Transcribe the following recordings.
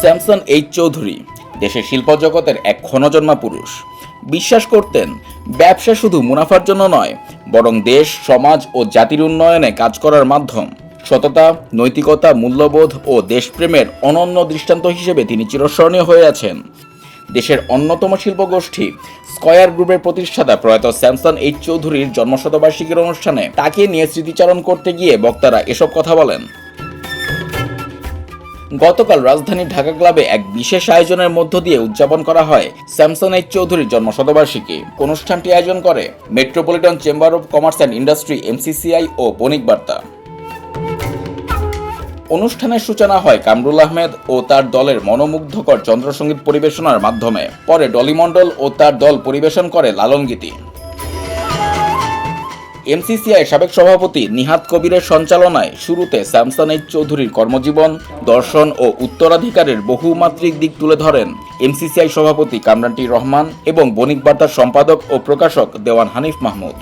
Samson H Chowdhury, দেশের শিল্প জগতের এক ক্ষণজন্মা পুরুষ। বিশ্বাস করতেন, ব্যবসা শুধু মুনাফার জন্য নয়, বরং দেশ, সমাজ ও জাতির উন্নয়নে কাজ করার মাধ্যম। সততা, নৈতিকতা, মূল্যবোধ ও দেশপ্রেমের অনন্য দৃষ্টান্ত হিসেবে তিনি চিরস্মরণীয় হয়ে আছেন। দেশের অন্যতম শিল্পগোষ্ঠী, স্কয়ার গ্রুপের প্রতিষ্ঠাতা প্রয়াত স্যামসন এইচ চৌধুরীর জন্মশতবার্ষিকীর অনুষ্ঠানে তাকে নিয়ে স্মৃতিচারণ করতে গিয়ে বক্তারা এসব কথা বলেন। গতকাল রাজধানী ঢাকা ক্লাবে এক বিশেষ আয়োজনের মধ্য দিয়ে উদযাপন করা হয় স্যামসন এইচ চৌধুরীর জন্ম শতবার্ষিকী অনুষ্ঠানটি আয়োজন করে metropolitan chamber of commerce and industry, MCCI ও বণিক বার্তা। অনুষ্ঠানের সূচনা হয় কামরুল আহমেদ ও তার দলের মনোমুগ্ধকর যন্ত্রসঙ্গীত পরিবেশনার মাধ্যমে। পরে ডলি মণ্ডল ও তার দল পরিবেশন করে লালন গীতি এমসিসিআই সাবেক সভাপতি নিহাত কবিরের সঞ্চালনায় শুরুতে স্যামসন এইচ চৌধুরীর কর্মজীবন, দর্শন ও উত্তরাধিকারের বহুমাত্রিক দিক তুলে ধরেন এমসিসিআই সভাপতি কামরানটি রহমান এবং বণিক বার্তার সম্পাদক ও প্রকাশক দেওয়ান হানিফ মাহমুদ।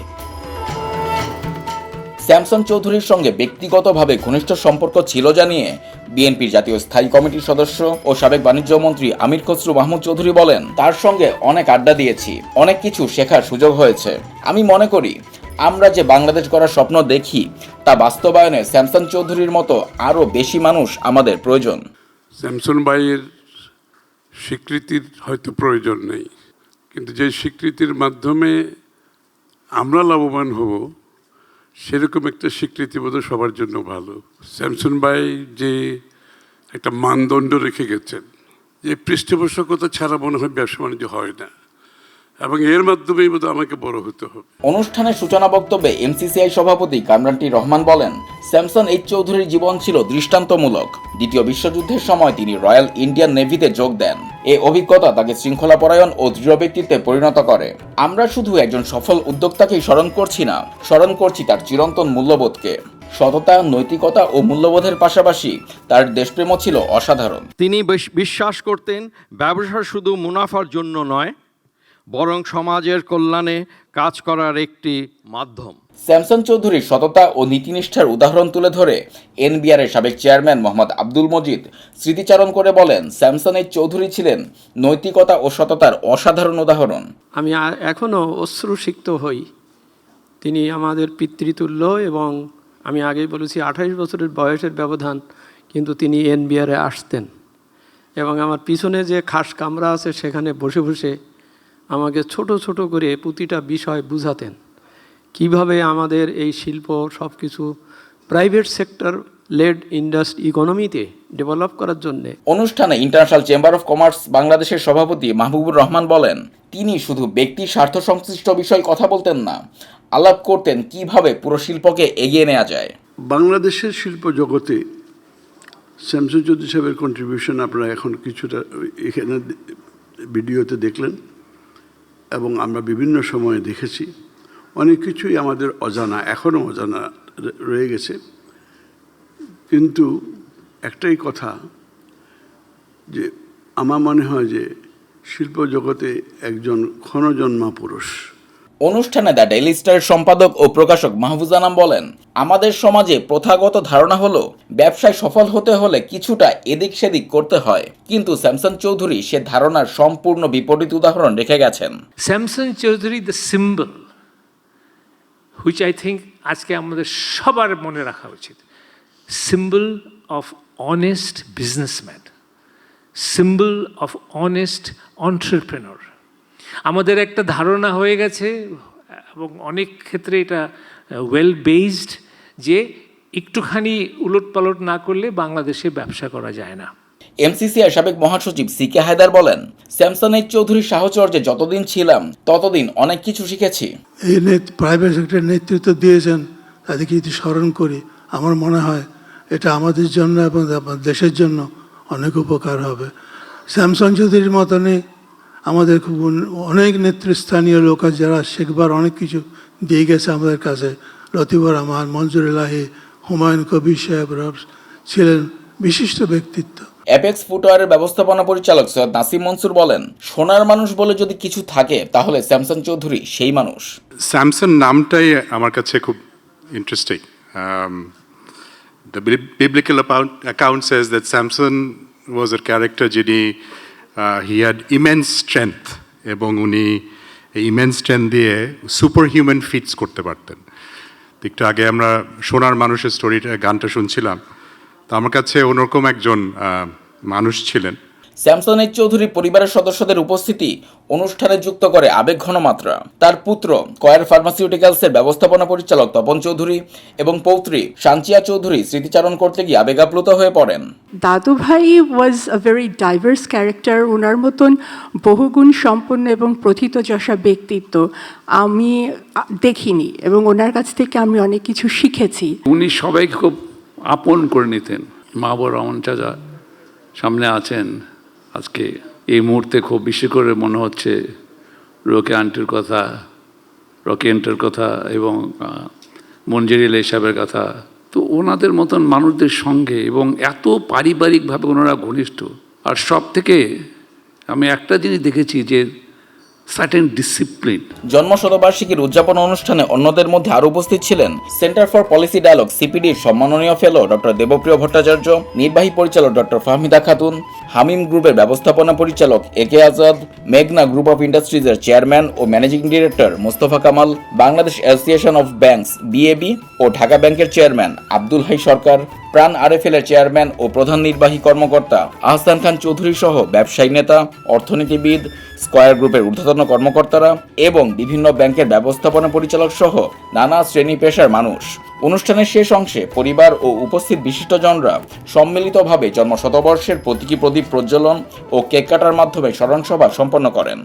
স্যামসন চৌধুরীর সঙ্গে ব্যক্তিগতভাবে ঘনিষ্ঠ সম্পর্ক ছিল জানিয়ে বিএনপির জাতীয় স্থায়ী কমিটির সদস্য ও সাবেক বাণিজ্য মন্ত্রী আমির খসরু মাহমুদ চৌধুরী বলেন, তার সঙ্গে অনেক আড্ডা দিয়েছি, অনেক কিছু শেখার সুযোগ হয়েছে। আমি মনে করি আমরা যে বাংলাদেশ গড়ার স্বপ্ন দেখি, তা বাস্তবায়নে স্যামসন চৌধুরীর মতো আরও বেশি মানুষ আমাদের প্রয়োজন। স্যামসন ভাইয়ের স্বীকৃতির হয়তো প্রয়োজন নেই। কিন্তু যে স্বীকৃতির মাধ্যমে আমরা লাভবান হব, সেরকম একটা স্বীকৃতি বোধ সবার জন্য ভালো। স্যামসন ভাই যে একটা মানদণ্ড রেখে গেছেন, যে পৃষ্ঠপোষকতা ছাড়া মনে হয় ব্যবসা বাণিজ্য হয় না। এবং এর মাধ্যমেই বোধ আমাকে বড় হতে হবে। অনুষ্ঠানের সূচনা বক্তব্যে এমসিসিআই সভাপতি কামরানটি রহমান বলেন স্যামসন এইচ চৌধুরীর জীবন ছিল দৃষ্টান্তমূলক। দ্বিতীয় বিশ্বযুদ্ধের সময় তিনি রয়্যাল ইন্ডিয়ান নেভিতে যোগ দেন। এই অভিজ্ঞতা তাকে শৃঙ্খলাপরায়ণ ও দৃঢ় ব্যক্তিত্বে পরিণত করে। আমরা শুধু একজন সফল উদ্যোক্তাকেই স্মরণ করছি না স্মরণ করছি তার চিরন্তন মূল্যবোধকে। সততা নৈতিকতা ও মূল্যবোধের পাশাপাশি তার দেশপ্রেমও ছিল অসাধারণ। তিনি বেশ- বিশ্বাস করতেন ব্যবসা শুধু মুনাফার জন্য নয় বরং সমাজের কল্যাণে কাজ করার একটি মাধ্যম। স্যামসন চৌধুরীর সততা ও নীতিনিষ্ঠার উদাহরণ তুলে ধরে এনবিআর এর সাবেক চেয়ারম্যান মোহাম্মদ আব্দুল মজিদ স্মৃতিচারণ করে বলেন স্যামসন এইচ চৌধুরী ছিলেন নৈতিকতা ও সততার অসাধারণ উদাহরণ। আমি এখনও অশ্রুসিক্ত হই। তিনি আমাদের পিতৃতুল্য এবং আমি আগেই বলেছি আঠাইশ বছরের বয়সের ব্যবধান কিন্তু তিনি এনবিআরে আসতেন। এবং আমার পিছনে যে খাস কামরা আছে সেখানে বসে বসে আমাকে ছোট ছোট করে প্রতিটা বিষয় বুঝাতেন। কীভাবে আমাদের এই শিল্প সব কিছু প্রাইভেট সেক্টর লেড ইন্ডাস্ট্রি ইকোনমিতে ডেভেলপ করার জন্যে অনুষ্ঠানে ইন্টারন্যাশনাল চেম্বার অফ কমার্স বাংলাদেশের সভাপতি মাহবুবুর রহমান বলেন তিনি শুধু ব্যক্তির স্বার্থ সংশ্লিষ্ট বিষয় কথা বলতেন না আলাপ করতেন কীভাবে পুরো শিল্পকে এগিয়ে নেওয়া যায়। বাংলাদেশের শিল্প জগতে শ্যামসুর সাহেবের কন্ট্রিবিউশন আপনারা এখন কিছুটা এখানে ভিডিওতে দেখলেন। এবং আমরা বিভিন্ন সময়ে দেখেছি, অনেক কিছুই আমাদের অজানা, এখনও অজানা রয়ে গেছে। কিন্তু একটাই কথা, যে আমার মনে হয় যে শিল্প জগতে একজন ক্ষণজন্মা পুরুষ। অনুষ্ঠানে দ্য ডেইলি স্টারের সম্পাদক ও প্রকাশক মাহফুজ আনাম বলেন। আমাদের সমাজে প্রথাগত ধারণা হলো, ব্যবসায় সফল হতে হলে কিছুটা এদিক সেদিক করতে হয়। কিন্তু স্যামসন চৌধুরী সে ধারণার সম্পূর্ণ বিপরীত উদাহরণ রেখে গেছেন। Samson Chowdhury the symbol which I think আজকে আমাদের সবার মনে রাখা উচিত। Symbol of honest businessman symbol of honest entrepreneur আমাদের একটা ধারণা হয়ে গেছে এবং অনেক ক্ষেত্রে এটা ওয়েল বেসড যে একটুখানি উলট পালট না করলে বাংলাদেশে ব্যবসা করা যায় না। এমসিসিআই সাবেক মহাসচিব সি কে হায়দার বলেন স্যামসন এইচ চৌধুরীর সাহচর্যে যতদিন ছিলাম ততদিন অনেক কিছু শিখেছি। এই প্রাইভেট সেক্টর নেতৃত্ব দিয়েছেন তাদেরকে যদি স্মরণ করি আমার মনে হয় এটা আমাদের জন্য এবং দেশের জন্য অনেক উপকার হবে। স্যামসং চৌধুরীর মতনই আমাদের খুব অনেক নেতৃস্থানীয় লোক আছে যারা শেখবার অনেক কিছু দিয়ে গেছে আমাদের কাছে। লতিফর রহমান মঞ্জুর এলাহি হুমায়ুন কবির সাহেব রব ছিলেন বিশিষ্ট ব্যক্তিত্ব। অ্যাপেক্স ফুটওয়ারের ব্যবস্থাপনা পরিচালক সৈয়দ নাসিম মনসুর বলেন সোনার মানুষ বলে যদি কিছু থাকে তাহলে স্যামসন চৌধুরী সেই মানুষ। স্যামসং নামটাই আমার কাছে খুব interesting the biblical account says that Samson was a character যিনি হি হ্যাড ইমেন্স স্ট্রেংথ এবং উনি এই ইমেন্স স্ট্রেংথ দিয়ে সুপার হিউম্যান ফিটস করতে পারতেন। একটু আগে আমরা সোনার মানুষের স্টোরিটা গানটা শুনছিলাম। তো আমার কাছে অন্যরকম একজন মানুষ ছিলেন। স্যামসন এইচ চৌধুরী পরিবারের সদস্যদের উপস্থিতি অনুষ্ঠানে যুক্ত করে আবেগ ঘনমাত্রা তার পুত্র কয়ার ফার্মাসিউটিক্যালসের ব্যবস্থাপনা পরিচালক তপন চৌধুরী এবং পৌত্রী সাঞ্চিয়া চৌধুরী স্মৃতিচারণ করতে গিয়ে আবেগাপ্লুত হয়ে পড়েন। দাদু ভাই was a very diverse character ওনার মতন বহুগুণ সম্পন্ন এবং প্রথিত প্রথিতযশা ব্যক্তিত্ব আমি দেখিনি এবং ওনার কাছ থেকে আমি অনেক কিছু শিখেছি। উনি সবাইকে খুব আপন করে নিতেন। মা মাহবুর রহমান চাচা সামনে আছেন। আজকে এই মুহূর্তে খুব বেশি করে মনে হচ্ছে রোকে আন্টির কথা, রকি আন্টির কথা এবং মঞ্জুরিল সাহেবের কথা। তো ওনাদের মতন মানুষদের সঙ্গে এবং এত পারিবারিকভাবে ওনারা ঘনিষ্ঠ। আর সব থেকে আমি একটা জিনিস দেখেছি যে সার্টেন ডিসিপ্লিন জন্ম শতবার্ষিকীর উদযাপন অনুষ্ঠানে অন্যদের মধ্যে আরও উপস্থিত ছিলেন সেন্টার ফর পলিসি ডায়ালগ সিপিডির সম্মাননীয় ফেলো ডক্টর দেবপ্রিয় ভট্টাচার্য, নির্বাহী পরিচালক ডক্টর ফাহমিদা খাতুন, হামিম গ্রুপের ব্যবস্থাপনা পরিচালক এ কে আজাদ, মেঘনা গ্রুপ অফ ইন্ডাস্ট্রিজের chairman O managing director Mostafa Kamal, Bangladesh association of banks BAB ও ঢাকা ব্যাংকের চেয়ারম্যান আব্দুল হাই সরকার, প্রাণ আরএফএল এর চেয়ারম্যান ও প্রধান নির্বাহী কর্মকর্তা আহসান খান চৌধুরী সহ ব্যবসায়ী নেতা, অর্থনীতিবিদ স্কয়ার গ্রুপের ঊর্ধ্বতন কর্মকর্তারা এবং বিভিন্ন ব্যাংকের ব্যবস্থাপনা পরিচালক সহ নানা শ্রেণি পেশার মানুষ। অনুষ্ঠানের শেষ অংশে পরিবার ও উপস্থিত বিশিষ্টজনরা সম্মিলিতভাবে জন্ম শতবর্ষের প্রতীকী প্রদীপ প্রজ্বলন ও কেক কাটার মাধ্যমে স্মরণসভা সম্পন্ন করেন।